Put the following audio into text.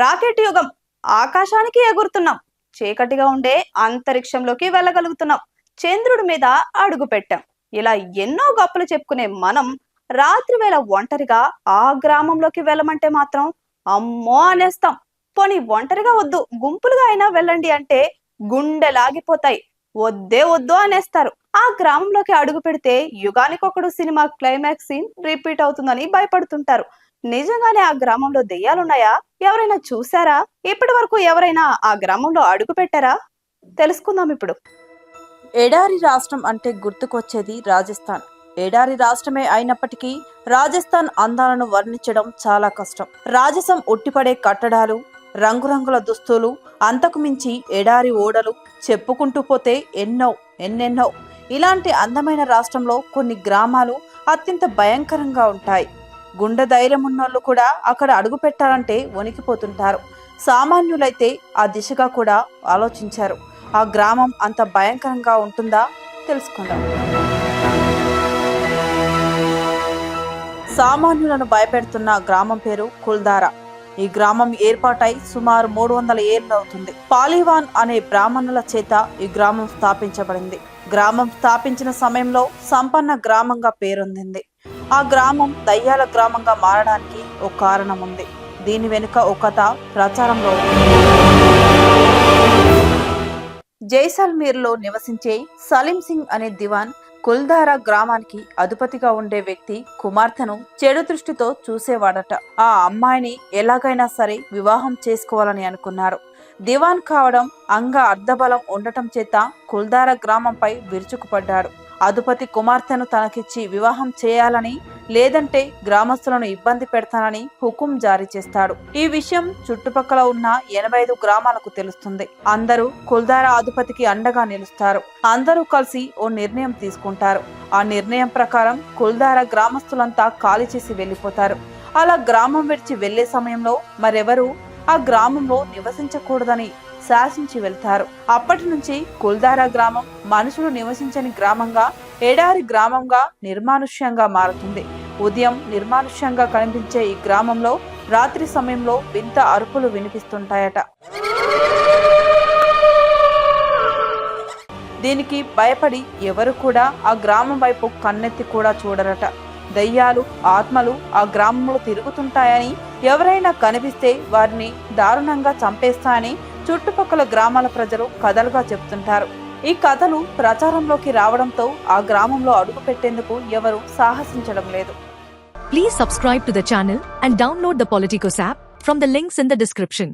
Rocket యుగం. ఆకాశానికి ఎగురుతున్నాం. చీకటిగా ఉండే అంతరిక్షంలోకి వెళ్ళగలుగుతున్నాం. చంద్రుడి మీద అడుగు పెట్టాం. ఇలా ఎన్నో గప్పులు చెప్పుకునే మనం రాత్రి వేళ ఒంటరిగా ఆ గ్రామంలోకి వెళ్ళమంటే మాత్రం అమ్మో అనేస్తాం. పోనీ ఒంటరిగా వద్దు గుంపులుగా అయినా వెళ్ళండి అంటే గుండె లాగిపోతాయి వద్దే వద్దు అనేస్తారు. ఆ గ్రామంలోకి అడుగు పెడితే Yuganikokkadu cinema climax scene repeat అవుతుందని భయపడుతుంటారు. నిజంగానే ఆ గ్రామంలో దెయ్యాలున్నాయా? ఎవరైనా చూసారా? ఇప్పటి వరకు ఎవరైనా ఆ గ్రామంలో అడుగు పెట్టారా? తెలుసుకుందాం ఇప్పుడు. ఎడారి రాష్ట్రం అంటే గుర్తుకొచ్చేది రాజస్థాన్. ఎడారి రాష్ట్రమే అయినప్పటికీ రాజస్థాన్ అందాలను వర్ణించడం చాలా కష్టం. రాజసం ఉట్టిపడే కట్టడాలు రంగురంగుల దుస్తులు అంతకు మించి ఎడారి ఓడలు చెప్పుకుంటూ పోతే ఎన్నో ఎన్నెన్నో. ఇలాంటి అందమైన రాష్ట్రంలో కొన్ని గ్రామాలు అత్యంత భయంకరంగా ఉంటాయి. గుండె ధైర్యం ఉన్నోళ్ళు కూడా అక్కడ అడుగు పెట్టాలంటే వణికిపోతుంటారు. సామాన్యులైతే ఆ దిశగా కూడా ఆలోచించారు. ఆ గ్రామం అంత భయంకరంగా ఉంటుందా? తెలుసుకుందాం. సామాన్యులను భయపెడుతున్న గ్రామం పేరు కుల్దారా. ఈ గ్రామం ఏర్పాటై సుమారు మూడు వందల ఏళ్ళు అవుతుంది. పాలివాన్ అనే బ్రాహ్మణుల చేత ఈ గ్రామం స్థాపించబడింది. గ్రామం స్థాపించిన సమయంలో సంపన్న గ్రామంగా పేరొందింది. ఆ గ్రామం దయ్యాల గ్రామంగా మారడానికి ఒక కారణం ఉంది దీని వెనుక ఒక కథ ప్రచారంలో జైసల్మీర్లో నివసించే సలీం సింగ్ అనే దివాన్ కుల్దారా గ్రామానికి అధిపతిగా ఉండే వ్యక్తి కుమార్తెను చెడు దృష్టితో చూసేవాడట. ఆ అమ్మాయిని ఎలాగైనా సరే వివాహం చేసుకోవాలని అనుకున్నారు. దివాన్ కావడం అంగ అర్ధబలం ఉండటం చేత కుల్దారా గ్రామంపై విరుచుకుపడ్డాడు. అధిపతి కుమార్తెను తనకిచ్చి వివాహం చేయాలని లేదంటే గ్రామస్తులను ఇబ్బంది పెడతానని హుకుం జారీ చేస్తాడు. ఈ విషయం చుట్టుపక్కల ఉన్న ఎనభై ఐదు గ్రామాలకు తెలుస్తుంది. అందరూ కుల్దారా అధిపతికి అండగా నిలుస్తారు. అందరూ కలిసి ఓ నిర్ణయం తీసుకుంటారు. ఆ నిర్ణయం ప్రకారం కుల్దారా గ్రామస్తులంతా ఖాళీ చేసి వెళ్ళిపోతారు అలా గ్రామం విడిచి వెళ్ళే సమయంలో మరెవరూ ఆ గ్రామంలో నివసించకూడదని శాసించి వెళ్తారు. అప్పటి నుంచి కుల్దారా గ్రామం మనుషులు నివసించని గ్రామంగా ఎడారి గ్రామంగా నిర్మానుష్యంగా మారుతుంది. ఉదయం నిర్మానుష్యంగా కనిపించే ఈ గ్రామంలో రాత్రి సమయంలో వింత అరుపులు వినిపిస్తుంటాయట. దీనికి భయపడి ఎవరు కూడా ఆ గ్రామం వైపు కన్నెత్తి కూడా చూడరట. దయ్యాలు ఆత్మలు ఆ గ్రామంలో తిరుగుతుంటాయని ఎవరైనా కనిపిస్తే వారిని దారుణంగా చంపేస్తాయని చుట్టుపక్కల గ్రామాల ప్రజలు కథలుగా చెప్తుంటారు ఈ కథలు ప్రచారంలోకి రావడంతో ఆ గ్రామంలో అడుగు పెట్టేందుకు ఎవరు సాహసించడం లేదు. Please subscribe to the channel and download the Politicos app from the links in the description